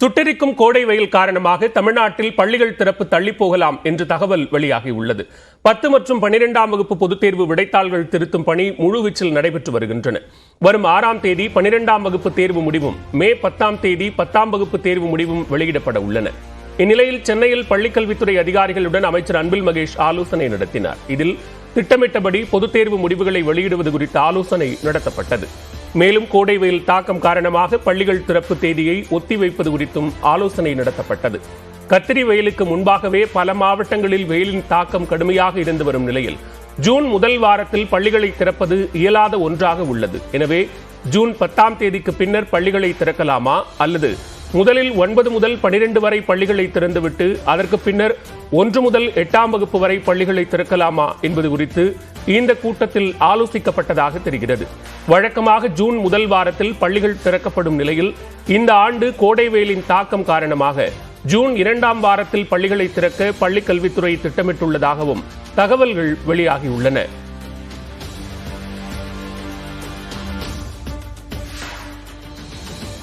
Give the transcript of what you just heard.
சுட்டெரிக்கும் கோடை வெயில் காரணமாக தமிழ்நாட்டில் பள்ளிகள் திறப்பு தள்ளி போகலாம் என்று தகவல் வெளியாகியுள்ளது பத்து மற்றும் பனிரெண்டாம் வகுப்பு பொதுத் தேர்வு விடைத்தாள்கள் திருத்தும் பணி முழுவீச்சில் நடைபெற்று வருகின்றன. வரும் ஆறாம் தேதி பனிரெண்டாம் வகுப்பு தேர்வு முடிவும் மே பத்தாம் தேதி பத்தாம் வகுப்பு தேர்வு முடிவும் வெளியிடப்பட உள்ளன. இந்நிலையில் சென்னையில் பள்ளிக்கல்வித்துறை அதிகாரிகளுடன் அமைச்சர் அன்பில் மகேஷ் ஆலோசனை நடத்தினார். இதில் திட்டமிட்டபடி பொதுத் தேர்வு முடிவுகளை வெளியிடுவது குறித்த ஆலோசனை நடத்தப்பட்டது. மேலும் கோடை வெயில் தாக்கம் காரணமாக பள்ளிகள் திறப்பு தேதியை ஒத்திவைப்பது குறித்தும் ஆலோசனை நடத்தப்பட்டது. கத்திரி வெயிலுக்கு முன்பாகவே பல மாவட்டங்களில் வெயிலின் தாக்கம் கடுமையாக இருந்து வரும் நிலையில் ஜூன் முதல் வாரத்தில் பள்ளிகளை திறப்பது இயலாத ஒன்றாக உள்ளது. எனவே ஜூன் பத்தாம் தேதிக்கு பின்னர் பள்ளிகளை திறக்கலாமா அல்லது முதலில் ஒன்பது முதல் பனிரெண்டு வரை பள்ளிகளை திறந்துவிட்டு அதற்கு பின்னர் ஒன்று முதல் எட்டாம் வகுப்பு வரை பள்ளிகளை திறக்கலாமா என்பது குறித்து இந்த கூட்டத்தில் ஆலோசிக்கப்பட்டதாக தெரிகிறது. வழக்கமாக ஜூன் முதல் வாரத்தில் பள்ளிகள் திறக்கப்படும் நிலையில் இந்த ஆண்டு கோடை வெயிலின் தாக்கம் காரணமாக ஜூன் இரண்டாம் வாரத்தில் பள்ளிகளை திறக்க பள்ளிக் கல்வித்துறை திட்டமிட்டுள்ளதாகவும் தகவல்கள் வெளியாகியுள்ளன.